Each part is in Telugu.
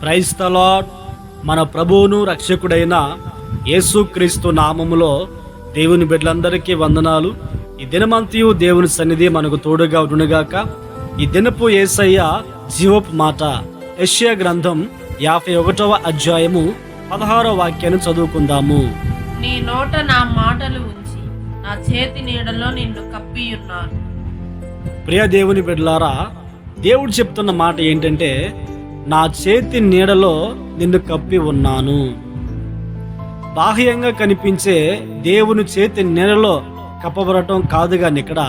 క్రైస్తలాడ్ మన ప్రభువును రక్షకుడైన యేసుక్రీస్తు నామములో దేవుని బిడ్డలందరికీ వందనాలు. ఈ దినమంతయు దేవుని సన్నిధి మనకు తోడుగా ఉండుగాక ఈ దినపు ఏసయ్య జీవపు మాట యెషయా గ్రంథం యాభై ఒకటవ అధ్యాయము పదహారవ వాక్యాన్ని చదువుకుందాము. నీ నోట నా మాటలు ఉంచి నా చేతి నీడలో నిన్ను కప్పియున్నాను. ప్రియ దేవుని బిడ్డలారా దేవుడు చెప్తున్న మాట ఏంటంటే నా చేతి నీడలో నిన్ను కప్పి ఉన్నాను. బాహ్యంగా కనిపించే దేవుని చేతి నీడలో కప్పబడటం కాదు కానీ ఇక్కడ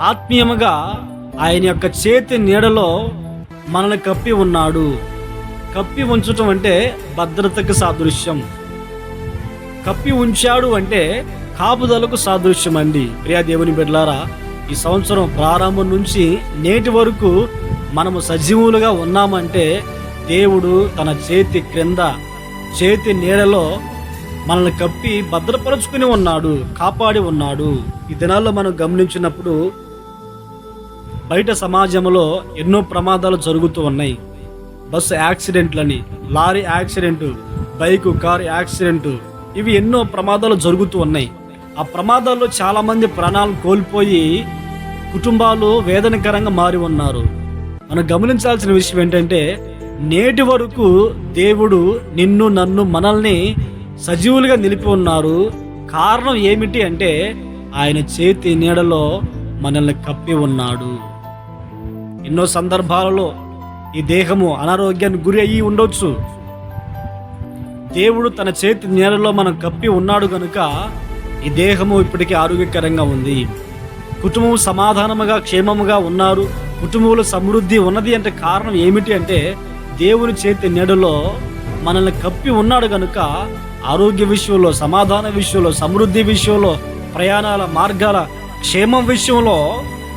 ఆత్మీయముగా ఆయన యొక్క చేతి నీడలో మనల్ని కప్పి ఉన్నాడు. కప్పి ఉంచటం అంటే భద్రతకు సాదృశ్యం. కప్పి ఉంచాడు అంటే కాపుదలకు సాదృశ్యం అండి ప్రియా దేవుని బిడ్డలారా ఈ సంవత్సరం ప్రారంభం నుంచి నేటి వరకు మనము సజీవులుగా ఉన్నామంటే దేవుడు తన చేతి క్రింద చేతి నీడలో మనల్ని కప్పి భద్రపరుచుకుని ఉన్నాడు కాపాడి ఉన్నాడు. ఈ దినాల్లో మనం గమనించినప్పుడు బయట సమాజంలో ఎన్నో ప్రమాదాలు జరుగుతూ ఉన్నాయి. Bus యాక్సిడెంట్లని lorry accident bike car accident ఇవి ఎన్నో ప్రమాదాలు జరుగుతూ ఉన్నాయి. ఆ ప్రమాదాల్లో చాలామంది ప్రాణాలను ప్రాణాలు కోల్పోయి కుటుంబాలు వేదనకరంగా మారి ఉన్నారు. మనం గమనించాల్సిన విషయం ఏంటంటే నేటి వరకు దేవుడు నిన్ను నన్ను మనల్ని సజీవులుగా నిలిపి ఉన్నారు. కారణం ఏమిటి అంటే ఆయన చేతి నీడలో మనల్ని కప్పి ఉన్నాడు. ఎన్నో సందర్భాలలో ఈ దేహము అనారోగ్యానికి గురి అయ్యి ఉండొచ్చు. దేవుడు తన చేతి నీడలో మనం కప్పి ఉన్నాడు కనుక ఈ దేహము ఇప్పటికీ ఆరోగ్యకరంగా ఉంది. కుటుంబం సమాధానముగా క్షేమముగా ఉన్నారు. కుటుంబంలో సమృద్ధి ఉన్నది అంటే కారణం ఏమిటి అంటే దేవుని చేతి నెడలో మనల్ని కప్పి ఉన్నాడు కనుక ఆరోగ్య విషయంలో సమాధాన విషయంలో సమృద్ధి విషయంలో ప్రయాణాల మార్గాల క్షేమం విషయంలో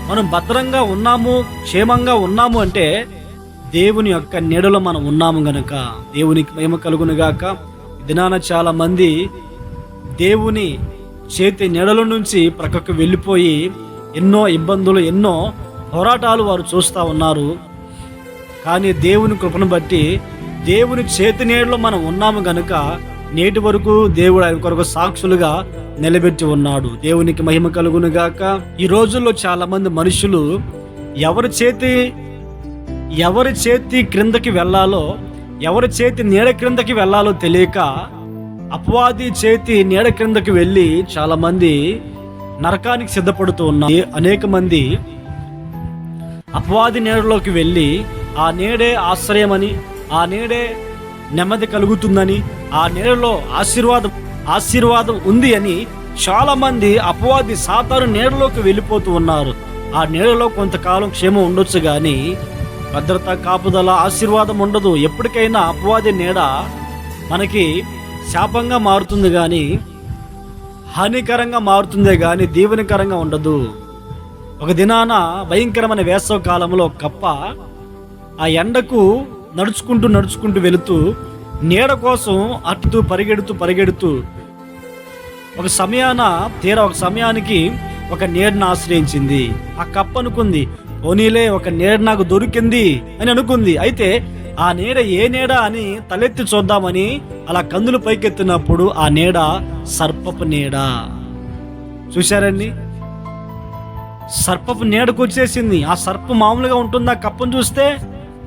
మనం భద్రంగా ఉన్నాము క్షేమంగా ఉన్నాము అంటే దేవుని యొక్క నీడలో మనం ఉన్నాము గనక దేవునికి మేము కలుగును గాక. దినాన చాలా మంది దేవుని చేతి నీడల నుంచి ప్రక్కకు వెళ్ళిపోయి ఎన్నో ఇబ్బందులు ఎన్నో పోరాటాలు వారు చూస్తూ ఉన్నారు. కానీ దేవుని కృపను బట్టి దేవుని చేతి నీడలో మనం ఉన్నాము గనుక నేటి వరకు దేవుడు ఆయన కొరకు సాక్షులుగా నిలబెట్టి ఉన్నాడు. దేవునికి మహిమ కలుగును గాక. ఈ రోజుల్లో చాలా మంది మనుషులు ఎవరి చేతి ఎవరి చేతి క్రిందకి వెళ్ళాలో ఎవరి చేతి నీడ క్రిందకి వెళ్ళాలో తెలియక అపవాది చేతి నీడ క్రిందకి వెళ్ళి చాలా మంది నరకానికి సిద్ధపడుతూ ఉన్నారు. అనేక మంది అపవాది నీడలోకి వెళ్ళి ఆ నీడే ఆశ్రయమని ఆ నీడే నెమ్మది కలుగుతుందని ఆ నీడలో ఆశీర్వాదం ఆశీర్వాదం ఉంది అని చాలా మంది అపవాది సాతాను నీడలోకి వెళ్ళిపోతూ ఉన్నారు. ఆ నీడలో కొంతకాలం క్షేమం ఉండొచ్చు కానీ భద్రత కాపుదల ఆశీర్వాదం ఉండదు. ఎప్పటికైనా అపవాది నీడ మనకి శాపంగా మారుతుంది కానీ హానికరంగా మారుతుందే కానీ దీవెనకరంగా ఉండదు. ఒక దినాన భయంకరమైన వేసవ కాలంలో ఒక కప్ప ఆ ఎండకు నడుచుకుంటూ నడుచుకుంటూ వెళుతూ నీడ కోసం అట్టుతూ పరిగెడుతూ పరిగెడుతూ ఒక సమయాన తీర ఒక సమయానికి ఒక నీడను ఆశ్రయించింది. ఆ కప్ప అనుకుంది పోనీలే ఒక నీడ నాకు దొరికింది అని అనుకుంది. అయితే ఆ నీడ ఏ నీడ అని తలెత్తి చూద్దామని అలా కందులు పైకెత్తినప్పుడు ఆ నీడ సర్పపు నీడ. చూశారండి? సర్పపు నీడకు వచ్చేసింది. ఆ సర్ప మామూలుగా ఉంటుందా? కప్పను చూస్తే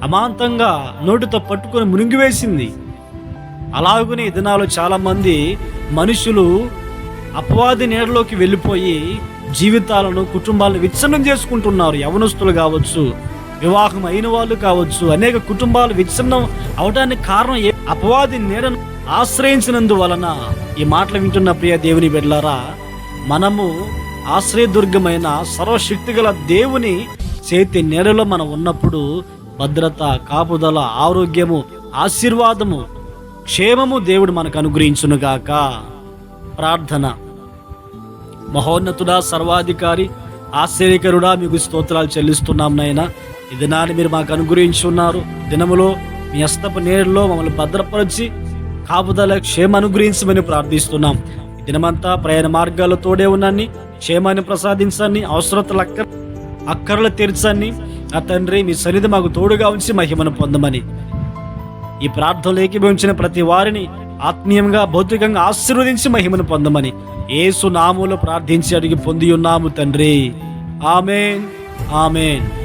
అమాంతంగా నోటితో పట్టుకొని మునిగివేసింది అలాగనే ఈ దినాలు చాలామంది మనుషులు అపవాది నీడలోకి వెళ్ళిపోయి జీవితాలను కుటుంబాలను విచ్ఛిన్నం చేసుకుంటున్నారు. యవనస్తులు కావచ్చు వివాహం అయిన వాళ్ళు కావచ్చు అనేక కుటుంబాలు విచ్ఛిన్నం అవడానికి కారణం ఏ? అపవాది నీడను ఆశ్రయించినందువలన ఈ మాటలు వింటున్న ప్రియ దేవుని బిడ్డలారా మనము ఆశ్రయదుర్గమైన సర్వశక్తిగల దేవుని చేతి నీడలో మనం ఉన్నప్పుడు భద్రత కాపుదల ఆరోగ్యము ఆశీర్వాదము క్షేమము దేవుడు మనకు అనుగ్రహించునుగాక. ప్రార్థన. మహోన్నతుడా సర్వాధికారి ఆశ్చర్యకరుడా మీకు స్తోత్రాలు చెల్లిస్తున్నాం నాయన. ఈ దినాన్ని మీరు మాకు అనుగ్రహించి ఉన్నారు దినములో మీ హస్తపు నేరులో మమ్మల్ని భద్రపరిచి కాపుదల క్షేమ అనుగ్రహించమని ప్రార్థిస్తున్నాం. దినమంతా ప్రయాణ మార్గాలు తోడే ఉన్నాన్ని క్షేమాన్ని ప్రసాదించాన్ని అవసరతలు అక్క అక్కర్లు తీర్చాన్ని ఆ తండ్రి మీ సన్నిధి మాకు తోడుగా ఉంచి మహిమను పొందమని. ఈ ప్రార్థన ఏకీభవించిన ప్రతి వారిని ఆత్మీయంగా భౌతికంగా ఆశీర్వదించి మహిమను పొందమని ఏసు ప్రార్థించి అడిగి పొంది ఉన్నాము తండ్రి. ఆమెన్. ఆమెన్.